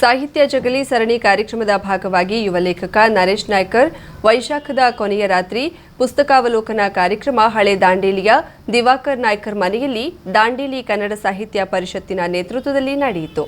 ಸಾಹಿತ್ಯ ಜಗಲಿ ಸರಣಿ ಕಾರ್ಯಕ್ರಮದ ಭಾಗವಾಗಿ ಯುವ ಲೇಖಕ ನರೇಶ್ ನಾಯ್ಕರ್, ವೈಶಾಖದ ಕೊನೆಯ ರಾತ್ರಿ ಪುಸ್ತಕಾವಲೋಕನ ಕಾರ್ಯಕ್ರಮ ಹಳೆ ದಾಂಡೇಲಿಯ ದಿವಾಕರ್ ನಾಯ್ಕರ್ ಮನೆಯಲ್ಲಿ ದಾಂಡೇಲಿ ಕನ್ನಡ ಸಾಹಿತ್ಯ ಪರಿಷತ್ತಿನ ನೇತೃತ್ವದಲ್ಲಿ ನಡೆಯಿತು.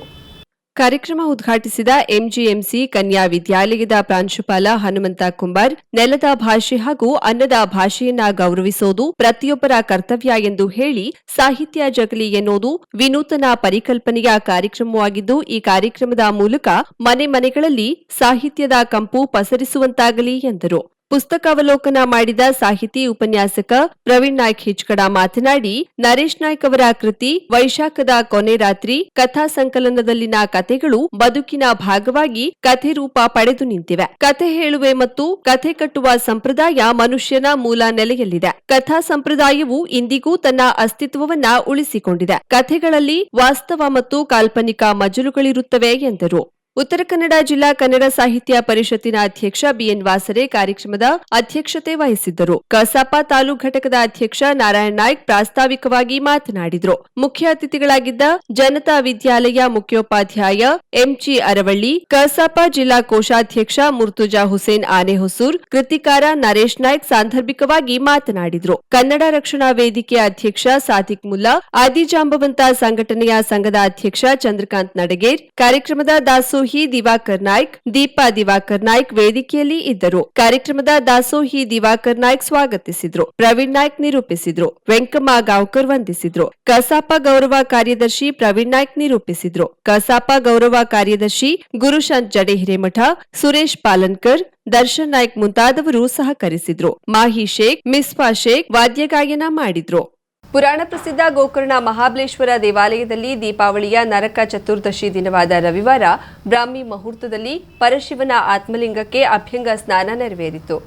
ಕಾರ್ಯಕ್ರಮ ಉದ್ಘಾಟಿಸಿದ ಎಂಜಿಎಂಸಿ ಕನ್ಯಾ ವಿದ್ಯಾಲಯದ ಪ್ರಾಂಶುಪಾಲ ಹನುಮಂತ ಕುಂಬಾರ್, ನೆಲದ ಭಾಷೆ ಹಾಗೂ ಅನ್ನದ ಭಾಷೆಯನ್ನ ಗೌರವಿಸೋದು ಪ್ರತಿಯೊಬ್ಬರ ಕರ್ತವ್ಯ ಎಂದು ಹೇಳಿ ಸಾಹಿತ್ಯ ಜಗಲಿ ಎನ್ನುವುದು ವಿನೂತನ ಪರಿಕಲ್ಪನೆಯ ಕಾರ್ಯಕ್ರಮವಾಗಿದ್ದು, ಈ ಕಾರ್ಯಕ್ರಮದ ಮೂಲಕ ಮನೆ ಮನೆಗಳಲ್ಲಿ ಸಾಹಿತ್ಯದ ಕಂಪು ಪಸರಿಸುವಂತಾಗಲಿ ಎಂದರು. ಪುಸ್ತಕಾವಲೋಕನ ಮಾಡಿದ ಸಾಹಿತಿ ಉಪನ್ಯಾಸಕ ಪ್ರವೀಣ್ ನಾಯ್ಕ್ ಹಿಚ್ಕಡ ಮಾತನಾಡಿ, ನರೇಶ್ ನಾಯ್ಕ್ ಅವರ ಕೃತಿ ವೈಶಾಖದ ಕೊನೆ ರಾತ್ರಿ ಕಥಾ ಸಂಕಲನದಲ್ಲಿನ ಕಥೆಗಳು ಬದುಕಿನ ಭಾಗವಾಗಿ ಕಥೆ ರೂಪ ಪಡೆದು ನಿಂತಿವೆ. ಕಥೆ ಹೇಳುವೆ ಮತ್ತು ಕಥೆ ಕಟ್ಟುವ ಸಂಪ್ರದಾಯ ಮನುಷ್ಯನ ಮೂಲ ನೆಲೆಯಲ್ಲಿದೆ. ಕಥಾ ಸಂಪ್ರದಾಯವು ಇಂದಿಗೂ ತನ್ನ ಅಸ್ತಿತ್ವವನ್ನ ಉಳಿಸಿಕೊಂಡಿದೆ. ಕಥೆಗಳಲ್ಲಿ ವಾಸ್ತವ ಮತ್ತು ಕಾಲ್ಪನಿಕ ಮಜಲುಗಳಿರುತ್ತವೆ ಎಂದರು. ಉತ್ತರ ಕನ್ನಡ ಜಿಲ್ಲಾ ಕನ್ನಡ ಸಾಹಿತ್ಯ ಪರಿಷತ್ತಿನ ಅಧ್ಯಕ್ಷ ಬಿಎನ್ ವಾಸರೆ ಕಾರ್ಯಕ್ರಮದ ಅಧ್ಯಕ್ಷತೆ ವಹಿಸಿದ್ದರು. ಕಸಾಪ ತಾಲೂಕು ಘಟಕದ ಅಧ್ಯಕ್ಷ ನಾರಾಯಣ ನಾಯ್ಕ್ ಪ್ರಾಸ್ತಾವಿಕವಾಗಿ ಮಾತನಾಡಿದರು. ಮುಖ್ಯ ಅತಿಥಿಗಳಾಗಿದ್ದ ಜನತಾ ವಿದ್ಯಾಲಯ ಮುಖ್ಯೋಪಾಧ್ಯಾಯ ಎಂಜಿ ಅರವಳ್ಳಿ, ಕಸಾಪ ಜಿಲ್ಲಾ ಕೋಶಾಧ್ಯಕ್ಷ ಮುರ್ತುಜಾ ಹುಸೇನ್ ಆನೆಹೊಸೂರ್, ಕೃತಿಕಾರ ನರೇಶ್ ನಾಯ್ಕ್ ಸಾಂದರ್ಭಿಕವಾಗಿ ಮಾತನಾಡಿದರು. ಕನ್ನಡ ರಕ್ಷಣಾ ವೇದಿಕೆ ಅಧ್ಯಕ್ಷ ಸಾದಿಕ್ ಮುಲ್ಲಾ, ಆದಿಜಾಂಬವಂತ ಸಂಘಟನೆಯ ಸಂಘದ ಅಧ್ಯಕ್ಷ ಚಂದ್ರಕಾಂತ್ ನಡಗೇರ್, ಕಾರ್ಯಕ್ರಮದ ದಾಸೋಹಿ ದಿವಾಕರ್ ನಾಯ್ಕ್, ದೀಪಾ ದಿವಾಕರ್ ನಾಯ್ಕ್ ವೇದಿಕೆಯಲ್ಲಿ ಇದ್ದರು. ಕಾರ್ಯಕ್ರಮದ ದಾಸೋಹಿ ದಿವಾಕರ್ ನಾಯ್ಕ್ ಸ್ವಾಗತಿಸಿದ್ರು. ಪ್ರವೀಣ್ ನಾಯ್ಕ್ ನಿರೂಪಿಸಿದ್ರು. ವೆಂಕಮ್ಮ ಗಾಂವ್ಕರ್ ವಂದಿಸಿದ್ರು. ಕಸಾಪ ಗೌರವ ಕಾರ್ಯದರ್ಶಿ ಪ್ರವೀಣ್ ನಾಯ್ಕ್ ನಿರೂಪಿಸಿದ್ರು. ಕಸಾಪ ಗೌರವ ಕಾರ್ಯದರ್ಶಿ ಗುರುಶಾಂತ್ ಜಡೆ ಹಿರೇಮಠ ಸುರೇಶ್ ಪಾಲನ್ಕರ್, ದರ್ಶನ್ ನಾಯ್ಕ್ ಮುಂತಾದವರು ಸಹಕರಿಸಿದ್ರು. ಮಾಹಿ ಶೇಖ್, ಮಿಸ್ಫಾ ಶೇಖ್ ವಾದ್ಯಗಾಯನ ಮಾಡಿದ್ರು. ಪುರಾಣ ಪ್ರಸಿದ್ಧ ಗೋಕರ್ಣ ಮಹಾಬಲೇಶ್ವರ ದೇವಾಲಯದಲ್ಲಿ ದೀಪಾವಳಿಯ ನರಕ ಚತುರ್ದಶಿ ದಿನವಾದ ರವಿವಾರ ಬ್ರಾಹ್ಮಿ ಮುಹೂರ್ತದಲ್ಲಿ ಪರಶಿವನ ಆತ್ಮಲಿಂಗಕ್ಕೆ ಅಭ್ಯಂಗ ಸ್ನಾನ ನೆರವೇರಿತು.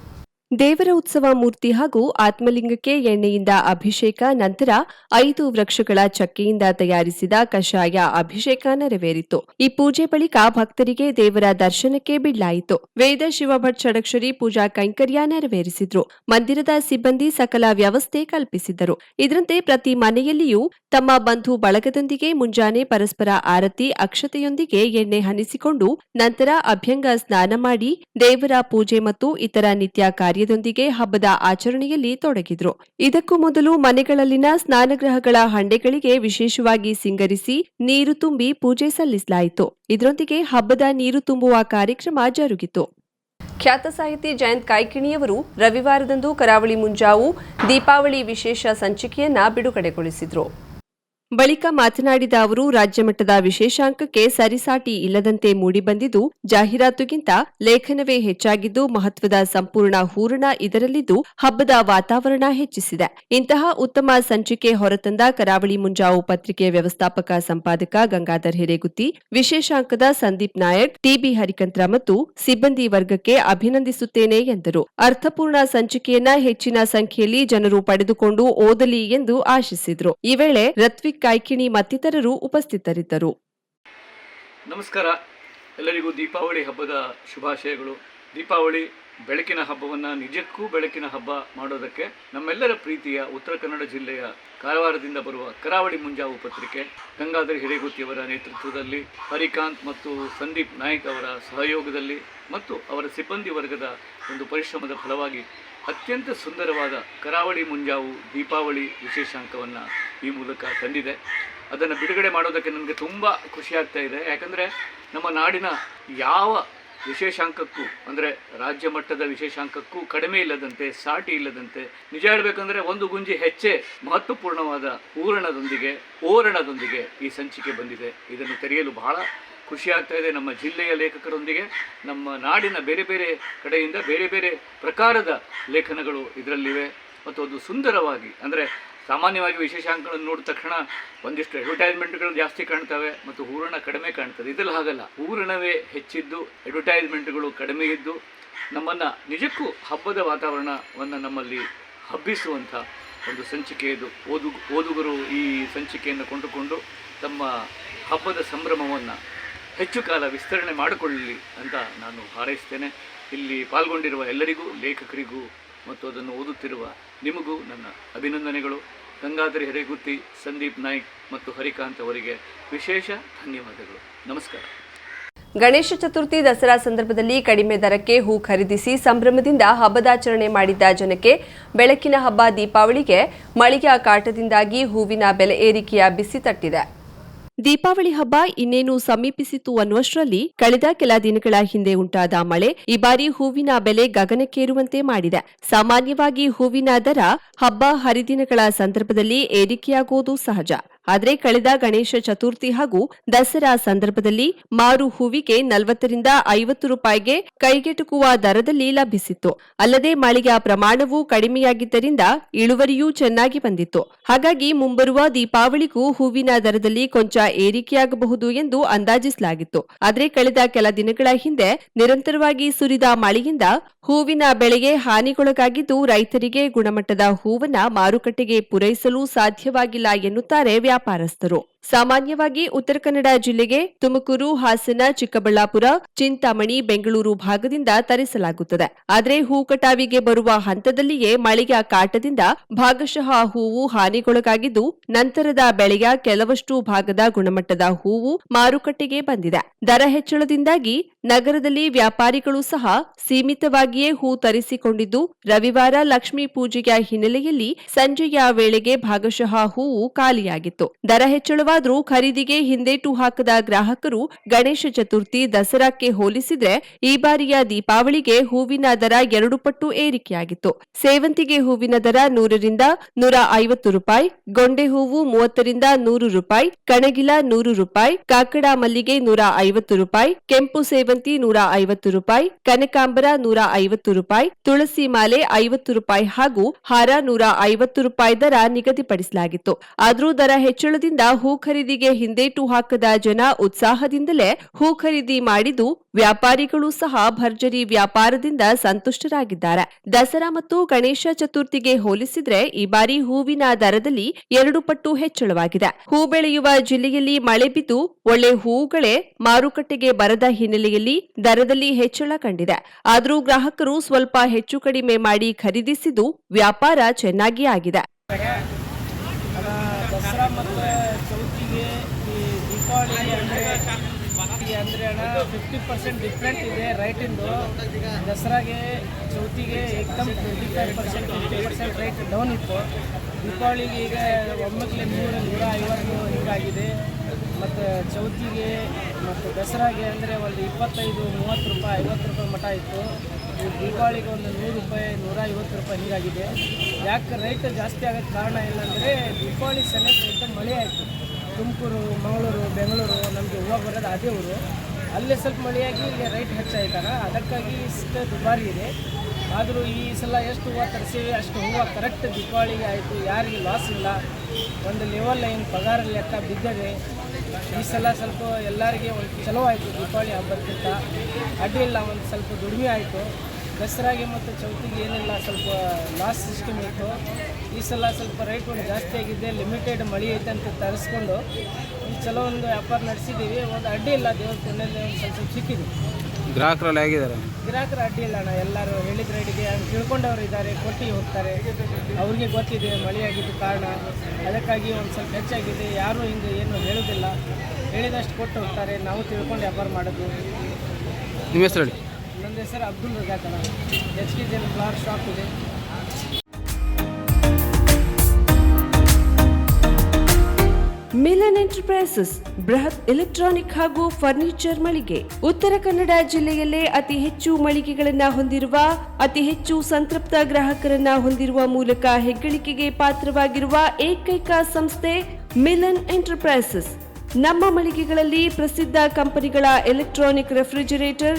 ದೇವರ ಉತ್ಸವ ಮೂರ್ತಿ ಹಾಗೂ ಆತ್ಮಲಿಂಗಕ್ಕೆ ಎಣ್ಣೆಯಿಂದ ಅಭಿಷೇಕ ನಂತರ ಐದು ವೃಕ್ಷಗಳ ಚಕ್ಕೆಯಿಂದ ತಯಾರಿಸಿದ ಕಷಾಯ ಅಭಿಷೇಕ ನೆರವೇರಿತು. ಈ ಪೂಜೆ ಬಳಿಕ ಭಕ್ತರಿಗೆ ದೇವರ ದರ್ಶನಕ್ಕೆ ಬಿಡಲಾಯಿತು. ವೇದ ಶಿವಭಟ್ ಷಡಕ್ಷರಿ ಪೂಜಾ ಕೈಂಕರ್ಯ ನೆರವೇರಿಸಿದ್ರು. ಮಂದಿರದ ಸಿಬ್ಬಂದಿ ಸಕಲ ವ್ಯವಸ್ಥೆ ಕಲ್ಪಿಸಿದ್ದರು ಇದರಂತೆ ಪ್ರತಿ ಮನೆಯಲ್ಲಿಯೂ ತಮ್ಮ ಬಂಧು ಬಳಗದೊಂದಿಗೆ ಮುಂಜಾನೆ ಪರಸ್ಪರ ಆರತಿ, ಅಕ್ಷತೆಯೊಂದಿಗೆ ಎಣ್ಣೆ ಹನಿಸಿಕೊಂಡು ನಂತರ ಅಭ್ಯಂಗ ಸ್ನಾನ ಮಾಡಿ ದೇವರ ಪೂಜೆ ಮತ್ತು ಇತರ ನಿತ್ಯ ಕಾರ್ಯದೊಂದಿಗೆ ಹಬ್ಬದ ಆಚರಣೆಯಲ್ಲಿ ತೊಡಗಿದ್ರು. ಇದಕ್ಕೂ ಮೊದಲು ಮನೆಗಳಲ್ಲಿನ ಸ್ನಾನಗೃಹಗಳ ಹಂಡೆಗಳಿಗೆ ವಿಶೇಷವಾಗಿ ಸಿಂಗರಿಸಿ ನೀರು ತುಂಬಿ ಪೂಜೆ ಸಲ್ಲಿಸಲಾಯಿತು. ಇದರೊಂದಿಗೆ ಹಬ್ಬದ ನೀರು ತುಂಬುವ ಕಾರ್ಯಕ್ರಮ ಜರುಗಿತು. ಖ್ಯಾತ ಸಾಹಿತಿ ಜಯಂತ್ ಕಾಯ್ಕಿಣಿಯವರು ರವಿವಾರದಂದು ಕರಾವಳಿ ಮುಂಜಾವು ದೀಪಾವಳಿ ವಿಶೇಷ ಸಂಚಿಕೆಯನ್ನ ಬಿಡುಗಡೆಗೊಳಿಸಿದ್ರು. ಬಳಿಕ ಮಾತನಾಡಿದ ಅವರು, ರಾಜ್ಯಮಟ್ಟದ ವಿಶೇಷಾಂಕಕ್ಕೆ ಸರಿಸಾಟಿ ಇಲ್ಲದಂತೆ ಮೂಡಿಬಂದಿದ್ದು, ಜಾಹೀರಾತುಗಿಂತ ಲೇಖನವೇ ಹೆಚ್ಚಾಗಿದ್ದು, ಮಹತ್ವದ ಸಂಪೂರ್ಣ ಹೂರಣ ಇದರಲ್ಲಿದ್ದು ಹಬ್ಬದ ವಾತಾವರಣ ಹೆಚ್ಚಿಸಿದೆ. ಇಂತಹ ಉತ್ತಮ ಸಂಚಿಕೆ ಹೊರತಂದ ಕರಾವಳಿ ಮುಂಜಾವು ಪತ್ರಿಕೆ ವ್ಯವಸ್ಥಾಪಕ ಸಂಪಾದಕ ಗಂಗಾಧರ್ ಹಿರೇಗುತ್ತಿ, ವಿಶೇಷಾಂಕದ ಸಂದೀಪ್ ನಾಯಕ್, ಟಿಬಿ ಹರಿಕಂತ್ರ ಮತ್ತು ಸಿಬ್ಬಂದಿ ವರ್ಗಕ್ಕೆ ಅಭಿನಂದಿಸುತ್ತೇನೆ ಎಂದರು. ಅರ್ಥಪೂರ್ಣ ಸಂಚಿಕೆಯನ್ನ ಹೆಚ್ಚಿನ ಸಂಖ್ಯೆಯಲ್ಲಿ ಜನರು ಪಡೆದುಕೊಂಡು ಓದಲಿ ಎಂದು ಆಶಿಸಿದರು. ಈ ವೇಳೆ ರತ್ವಿಕ್ ಕಾಯ್ಕಿಣಿ ಮತ್ತಿತರರು ಉಪಸ್ಥಿತರಿದ್ದರು. ನಮಸ್ಕಾರ. ಎಲ್ಲರಿಗೂ ದೀಪಾವಳಿ ಹಬ್ಬದ ಶುಭಾಶಯಗಳು. ದೀಪಾವಳಿ ಬೆಳಕಿನ ಹಬ್ಬವನ್ನು, ನಿಜಕ್ಕೂ ಬೆಳಕಿನ ಹಬ್ಬ ಮಾಡೋದಕ್ಕೆ ನಮ್ಮೆಲ್ಲರ ಪ್ರೀತಿಯ ಉತ್ತರ ಕನ್ನಡ ಜಿಲ್ಲೆಯ ಕಾರವಾರದಿಂದ ಬರುವ ಕರಾವಳಿ ಮುಂಜಾವು ಪತ್ರಿಕೆ, ಗಂಗಾಧರ್ ಹಿರೇಗುತ್ತಿಯವರ ನೇತೃತ್ವದಲ್ಲಿ ಹರಿಕಾಂತ್ ಮತ್ತು ಸಂದೀಪ್ ನಾಯ್ಕ್ ಅವರ ಸಹಯೋಗದಲ್ಲಿ ಮತ್ತು ಅವರ ಸಿಬ್ಬಂದಿ ವರ್ಗದ ಒಂದು ಪರಿಶ್ರಮದ ಫಲವಾಗಿ ಅತ್ಯಂತ ಸುಂದರವಾದ ಕರಾವಳಿ ಮುಂಜಾವು ದೀಪಾವಳಿ ವಿಶೇಷಾಂಕವನ್ನು ಈ ಮೂಲಕ ತಂದಿದೆ. ಅದನ್ನು ಬಿಡುಗಡೆ ಮಾಡೋದಕ್ಕೆ ನನಗೆ ತುಂಬ ಖುಷಿ ಆಗ್ತಾ ಇದೆ. ಯಾಕಂದರೆ ನಮ್ಮ ನಾಡಿನ ಯಾವ ವಿಶೇಷಾಂಕಕ್ಕೂ, ಅಂದರೆ ರಾಜ್ಯ ಮಟ್ಟದ ವಿಶೇಷಾಂಕಕ್ಕೂ ಕಡಿಮೆ ಇಲ್ಲದಂತೆ, ಸಾಟಿ ಇಲ್ಲದಂತೆ, ನಿಜ ಹೇಳಬೇಕಂದ್ರೆ ಒಂದು ಗುಂಜಿ ಹೆಚ್ಚೆ ಮಹತ್ವಪೂರ್ಣವಾದ ಪೂರಣದೊಂದಿಗೆ ಓರಣದೊಂದಿಗೆ ಈ ಸಂಚಿಕೆ ಬಂದಿದೆ. ಇದನ್ನು ತೆರೆಯಲು ಬಹಳ ಖುಷಿ ಆಗ್ತಾ ಇದೆ ನಮ್ಮ ಜಿಲ್ಲೆಯ ಲೇಖಕರೊಂದಿಗೆ. ನಮ್ಮ ನಾಡಿನ ಬೇರೆ ಬೇರೆ ಕಡೆಯಿಂದ ಬೇರೆ ಬೇರೆ ಪ್ರಕಾರದ ಲೇಖನಗಳು ಇದರಲ್ಲಿವೆ. ಮತ್ತು ಅದು ಸುಂದರವಾಗಿ, ಅಂದರೆ ಸಾಮಾನ್ಯವಾಗಿ ವಿಶೇಷಾಂಕಗಳನ್ನು ನೋಡಿದ ತಕ್ಷಣ ಒಂದಿಷ್ಟು ಅಡ್ವರ್ಟೈಸ್ಮೆಂಟ್ಗಳು ಜಾಸ್ತಿ ಕಾಣ್ತವೆ ಮತ್ತು ಹೂರಣ ಕಡಿಮೆ ಕಾಣ್ತದೆ. ಇದೆಲ್ಲ ಹಾಗಲ್ಲ. ಹೂರಣವೇ ಹೆಚ್ಚಿದ್ದು ಅಡ್ವರ್ಟೈಸ್ಮೆಂಟ್ಗಳು ಕಡಿಮೆ ಇದ್ದು, ನಮ್ಮನ್ನು ನಿಜಕ್ಕೂ ಹಬ್ಬದ ವಾತಾವರಣವನ್ನು ನಮ್ಮಲ್ಲಿ ಹಬ್ಬಿಸುವಂಥ ಒಂದು ಸಂಚಿಕೆ ಇದು. ಓದು, ಓದುಗರು ಈ ಸಂಚಿಕೆಯನ್ನು ಕೊಂಡುಕೊಂಡು ತಮ್ಮ ಹಬ್ಬದ ಸಂಭ್ರಮವನ್ನು ಹೆಚ್ಚು ಕಾಲ ವಿಸ್ತರಣೆ ಮಾಡಿಕೊಳ್ಳಲಿ ಅಂತ ನಾನು ಹಾರೈಸ್ತೇನೆ. ಇಲ್ಲಿ ಪಾಲ್ಗೊಂಡಿರುವ ಎಲ್ಲರಿಗೂ, ಲೇಖಕರಿಗೂ ಮತ್ತು ಅದನ್ನು ಓದುತ್ತಿರುವ ನಿಮಗೂ ನನ್ನ ಅಭಿನಂದನೆಗಳು. ಗಂಗಾಧರಿ ಹೆರೆಗುತ್ತಿ, ಸಂದೀಪ್ ನಾಯ್ಕ್ ಮತ್ತು ಹರಿಕಾಂತ್ ಅವರಿಗೆ ವಿಶೇಷ ಧನ್ಯವಾದಗಳು. ನಮಸ್ಕಾರ. ಗಣೇಶ ಚತುರ್ಥಿ ದಸರಾ ಸಂದರ್ಭದಲ್ಲಿ ಕಡಿಮೆ ದರಕ್ಕೆ ಹೂ ಖರೀದಿಸಿ ಸಂಭ್ರಮದಿಂದ ಹಬ್ಬದಾಚರಣೆ ಮಾಡಿದ್ದ ಜನಕ್ಕೆ ಬೆಳಕಿನ ಹಬ್ಬ ದೀಪಾವಳಿಗೆ ಮಳೆಯ ಕಾಟದಿಂದಾಗಿ ಹೂವಿನ ಬೆಲೆ ಏರಿಕೆಯ ಬಿಸಿ ತಟ್ಟಿದೆ. ದೀಪಾವಳಿ ಹಬ್ಬ ಇನ್ನೇನು ಸಮೀಪಿಸಿತು ಅನ್ನುವಷ್ಟರಲ್ಲಿ ಕಳೆದ ಕೆಲ ದಿನಗಳ ಹಿಂದೆ ಉಂಟಾದ ಮಳೆ ಈ ಬಾರಿ ಹೂವಿನ ಬೆಲೆ ಗಗನಕ್ಕೇರುವಂತೆ ಮಾಡಿದೆ. ಸಾಮಾನ್ಯವಾಗಿ ಹೂವಿನ ದರ ಹಬ್ಬ ಹರಿದಿನಗಳ ಸಂದರ್ಭದಲ್ಲಿ ಏರಿಕೆಯಾಗುವುದು ಸಹಜ. ಆದರೆ ಕಳೆದ ಗಣೇಶ ಚತುರ್ಥಿ ಹಾಗೂ ದಸರಾ ಸಂದರ್ಭದಲ್ಲಿ ಮಾರು ಹೂವಿಗೆ ನಲವತ್ತರಿಂದ ಐವತ್ತು ರೂಪಾಯಿಗೆ ಕೈಗೆಟುಕುವ ದರದಲ್ಲಿ ಲಭಿಸಿತ್ತು. ಅಲ್ಲದೆ ಮಳೆಯ ಪ್ರಮಾಣವೂ ಕಡಿಮೆಯಾಗಿದ್ದರಿಂದ ಇಳುವರಿಯೂ ಚೆನ್ನಾಗಿ ಬಂದಿತ್ತು. ಹಾಗಾಗಿ ಮುಂಬರುವ ದೀಪಾವಳಿಗೂ ಹೂವಿನ ದರದಲ್ಲಿ ಕೊಂಚ ಏರಿಕೆಯಾಗಬಹುದು ಎಂದು ಅಂದಾಜಿಸಲಾಗಿತ್ತು. ಆದರೆ ಕಳೆದ ಕೆಲ ದಿನಗಳ ಹಿಂದೆ ನಿರಂತರವಾಗಿ ಸುರಿದ ಮಳೆಯಿಂದ ಹೂವಿನ ಬೆಳೆಗೆ ಹಾನಿಗೊಳಗಾಗಿದ್ದು ರೈತರಿಗೆ ಗುಣಮಟ್ಟದ ಹೂವನ್ನ ಮಾರುಕಟ್ಟೆಗೆ ಪೂರೈಸಲು ಸಾಧ್ಯವಾಗಿಲ್ಲ ಎನ್ನುತ್ತಾರೆ ವ್ಯಾಪಾರಸ್ಥರು. ಸಾಮಾನ್ಯವಾಗಿ ಉತ್ತರ ಕನ್ನಡ ಜಿಲ್ಲೆಗೆ ತುಮಕೂರು, ಹಾಸನ, ಚಿಕ್ಕಬಳ್ಳಾಪುರ, ಚಿಂತಾಮಣಿ, ಬೆಂಗಳೂರು ಭಾಗದಿಂದ ತರಿಸಲಾಗುತ್ತದೆ. ಆದರೆ ಹೂ ಕಟಾವಿಗೆ ಬರುವ ಹಂತದಲ್ಲಿಯೇ ಮಳೆಯ ಕಾಟದಿಂದ ಭಾಗಶಃ ಹೂವು ಹಾನಿಗೊಳಗಾಗಿದ್ದು, ನಂತರದ ಬೆಳೆಯ ಕೆಲವಷ್ಟು ಭಾಗದ ಗುಣಮಟ್ಟದ ಹೂವು ಮಾರುಕಟ್ಟೆಗೆ ಬಂದಿದೆ. ದರ ಹೆಚ್ಚಳದಿಂದಾಗಿ ನಗರದಲ್ಲಿ ವ್ಯಾಪಾರಿಗಳು ಸಹ ಸೀಮಿತವಾಗಿಯೇ ಹೂ ತರಿಸಿಕೊಂಡಿದ್ದು, ರವಿವಾರ ಲಕ್ಷ್ಮೀ ಪೂಜೆಯ ಹಿನ್ನೆಲೆಯಲ್ಲಿ ಸಂಜೆಯ ವೇಳೆಗೆ ಭಾಗಶಃ ಹೂವು ಖಾಲಿಯಾಗಿತ್ತು. ದರ ಹೆಚ್ಚಳವಾದರೂ ಖರೀದಿಗೆ ಹಿಂದೇಟು ಹಾಕದ ಗ್ರಾಹಕರು ಗಣೇಶ ಚತುರ್ಥಿ ದಸರಾಕ್ಕೆ ಹೋಲಿಸಿದ್ರೆ ಈ ಬಾರಿಯ ದೀಪಾವಳಿಗೆ ಹೂವಿನ ದರ ಎರಡು ಪಟ್ಟು ಏರಿಕೆಯಾಗಿತ್ತು. ಸೇವಂತಿಗೆ ಹೂವಿನ ದರ ನೂರರಿಂದ ನೂರ ಐವತ್ತು ರೂಪಾಯಿ, ಗೊಂಡೆ ಹೂವು ಮೂವತ್ತರಿಂದ ನೂರು ರೂಪಾಯಿ, ಕಣಗಿಲ ನೂರು ರೂಪಾಯಿ, ಕಾಕಡ ಮಲ್ಲಿಗೆ ನೂರ ಐವತ್ತು ರೂಪಾಯಿ, ಕೆಂಪು ಸೇವಂತಿ ನೂರ ಐವತ್ತು ರೂಪಾಯಿ, ಕನಕಾಂಬರ ನೂರ ಐವತ್ತು ರೂಪಾಯಿ, ತುಳಸಿ ಮಾಲೆ ಐವತ್ತು ರೂಪಾಯಿ ಹಾಗೂ ಹಾರ ನೂರ ಐವತ್ತು ರೂಪಾಯಿ ದರ ನಿಗದಿಪಡಿಸಲಾಗಿತ್ತು. ಆದರೂ ದರ ಹೆಚ್ಚಳದಿಂದ ಹೂ ಖರೀದಿಗೆ ಹಿಂದೇಟು ಹಾಕದ ಜನ ಉತ್ಸಾಹದಿಂದಲೇ ಹೂ ಖರೀದಿ ಮಾಡಿದ್ದು ವ್ಯಾಪಾರಿಗಳು ಸಹ ಭರ್ಜರಿ ವ್ಯಾಪಾರದಿಂದ ಸಂತುಷ್ಟರಾಗಿದ್ದಾರೆ. ದಸರಾ ಮತ್ತು ಗಣೇಶ ಚತುರ್ಥಿಗೆ ಹೋಲಿಸಿದ್ರೆ ಈ ಬಾರಿ ಹೂವಿನ ದರದಲ್ಲಿ ಎರಡು ಪಟ್ಟು ಹೆಚ್ಚಳವಾಗಿದೆ. ಹೂ ಬೆಳೆಯುವ ಜಿಲ್ಲೆಯಲ್ಲಿ ಮಳೆ ಬಿದ್ದು ಒಳ್ಳೆ ಹೂಗಳೇ ಮಾರುಕಟ್ಟೆಗೆ ಬರದ ಹಿನ್ನೆಲೆಯಲ್ಲಿ ದರದಲ್ಲಿ ಹೆಚ್ಚಳ ಕಂಡಿದೆ. ಆದರೂ ಗ್ರಾಹಕರು ಸ್ವಲ್ಪ ಹೆಚ್ಚು ಕಡಿಮೆ ಮಾಡಿ ಖರೀದಿಸಿದ್ದು ವ್ಯಾಪಾರ ಚೆನ್ನಾಗಿ ಆಗಿದೆ ಅದ ದಸರಾ ಮತ್ತು ಚೌತಿಗೆ ಈ ದೀಪಾವಳಿಗೆ ಅಂದರೆ ಅಣ್ಣ ಫಿಫ್ಟಿ ಪರ್ಸೆಂಟ್ ಡಿಫ್ರೆಂಟ್ ಇದೆ ರೈಟಿಂದು. ದಸರಾಗೆ ಚೌತಿಗೆ ಏಕದಮ್ twenty five percent fifty percent right down ಇತ್ತು. ದೀಪಾವಳಿಗೆ ಈಗ ಒಮ್ಮಕ್ಕೆ ನೂರ ನೂರ ಐವತ್ತು ಹಿಂಗಾಗಿದೆ. ಮತ್ತು ಚೌತಿಗೆ ಮತ್ತು ದಸರಾಗೆ ಅಂದರೆ ಒಂದು ಇಪ್ಪತ್ತೈದು, ಮೂವತ್ತು ರೂಪಾಯಿ, ಐವತ್ತು ರೂಪಾಯಿ ಮಠ ಇತ್ತು. ದೀಪಾವಳಿಗೆ ಒಂದು ನೂರು ರೂಪಾಯಿ ನೂರ ಐವತ್ತು ರೂಪಾಯಿ ಹೀಗಾಗಿದೆ. ಯಾಕೆ ರೈಟ್ ಜಾಸ್ತಿ ಆಗೋಕ್ಕೆ ಕಾರಣ ಏನಂದರೆ ದೀಪಾವಳಿ ಸಮಯಕ್ಕೆ ಮಳೆ ಆಯಿತು. ತುಮಕೂರು, ಮಂಗಳೂರು, ಬೆಂಗಳೂರು ನಮಗೆ ಹೂವು ಬರೋದು ಅದೇ ಊರು. ಅಲ್ಲೇ ಸ್ವಲ್ಪ ಮಳೆಯಾಗಿ ಇಲ್ಲಿ ರೈಟ್ ಹೆಚ್ಚಾಯ್ತಾರ ಅದಕ್ಕಾಗಿ ಇಷ್ಟು ದುಬಾರಿ ಇದೆ. ಆದರೂ ಈ ಸಲ ಎಷ್ಟು ಹೂವು ತರಿಸೀವಿ, ಅಷ್ಟು ಹೂವು ಕರೆಕ್ಟ್ ದೀಪಾವಳಿಗೆ ಆಯಿತು. ಯಾರಿಗೆ ಲಾಸ್ ಇಲ್ಲ. ಒಂದು ಲೆವೆಲ್ ಲೈನ್ ಪಗಾರ ಲೆಕ್ಕ ಬಿದ್ದಿದೆ. ಈ ಸಲ ಸ್ವಲ್ಪ ಎಲ್ಲರಿಗೆ ಒಂದು ಚಲೋ ಆಯಿತು ದೀಪಾವಳಿ ಹಬ್ಬಕ್ಕಿಂತ. ಅಡ್ಡಿಲ್ಲ ಒಂದು ಸ್ವಲ್ಪ ದುಡಿಮೆ ಆಯಿತು. ದಸರಾಗೆ ಮತ್ತು ಚೌತಿಗೆ ಏನಿಲ್ಲ ಸ್ವಲ್ಪ ಲಾಸ್ ಸಿಸ್ಟಮ್ ಇತ್ತು ಈ ಸಲ ಸ್ವಲ್ಪ ರೇಟ್ ಒಂದು ಜಾಸ್ತಿ ಆಗಿದೆ ಲಿಮಿಟೆಡ್ ಮಳೆ ಐತೆ ಅಂತ ತರಿಸ್ಕೊಂಡು ಚಲೋ ಒಂದು ವ್ಯಾಪಾರ ನಡೆಸಿದ್ದೀವಿ. ಒಂದು ಅಡ್ಡಿ ಇಲ್ಲ ದೇವ್ರ ಕೊನೆಯಲ್ಲಿ ಒಂದು ಸ್ವಲ್ಪ ಸ್ವಲ್ಪ ಸಿಕ್ಕಿದೆ. ಗ್ರಾಹಕರಲ್ಲಿ ಹೇಗಿದ್ದಾರೆ? ಗ್ರಾಹಕರ ಅಡ್ಡಿ ಇಲ್ಲ ಅಣ್ಣ ಎಲ್ಲರೂ ಹೇಳಿದ ರೇಟಿಗೆ ಅಂತ ತಿಳ್ಕೊಂಡವ್ರು ಇದ್ದಾರೆ ಕೊಟ್ಟು ಹೋಗ್ತಾರೆ. ಅವ್ರಿಗೆ ಗೊತ್ತಿದೆ ಮಳೆ ಆಗಿದ್ದು ಕಾರಣ. ಅದಕ್ಕಾಗಿ ಒಂದು ಸ್ವಲ್ಪ ಹೆಚ್ಚಾಗಿದೆ ಯಾರೂ ಹಿಂಗೆ ಏನು ಹೇಳೋದಿಲ್ಲ. ಹೇಳಿದಷ್ಟು ಕೊಟ್ಟು ಹೋಗ್ತಾರೆ ನಾವು ತಿಳ್ಕೊಂಡು ವ್ಯಾಪಾರ ಮಾಡೋದು. ನಿಮ್ಮ ಹೆಸರು ಹೇಳಿ. ಹೆಸರು Abdul Razak H K flower shop ಇದೆ. ಮಿಲನ್ ಎಂಟರ್ಪ್ರೈಸಸ್, ಬೃಹತ್ ಎಲೆಕ್ಟ್ರಾನಿಕ್ ಹಾಗೂ ಫರ್ನಿಚರ್ ಮಳಿಗೆ. ಉತ್ತರ ಕನ್ನಡ ಜಿಲ್ಲೆಯಲ್ಲೇ ಅತಿ ಹೆಚ್ಚು ಮಳಿಗೆಗಳನ್ನು ಹೊಂದಿರುವ, ಅತಿ ಹೆಚ್ಚು ಸಂತೃಪ್ತ ಗ್ರಾಹಕರನ್ನ ಹೊಂದಿರುವ ಮೂಲಕ ಹೆಗ್ಗಳಿಕೆಗೆ ಪಾತ್ರವಾಗಿರುವ ಏಕೈಕ ಸಂಸ್ಥೆ ಮಿಲನ್ ಎಂಟರ್ಪ್ರೈಸಸ್. ನಮ್ಮ ಮಳಿಗೆಗಳಲ್ಲಿ ಪ್ರಸಿದ್ಧ ಕಂಪನಿಗಳ electronic refrigerator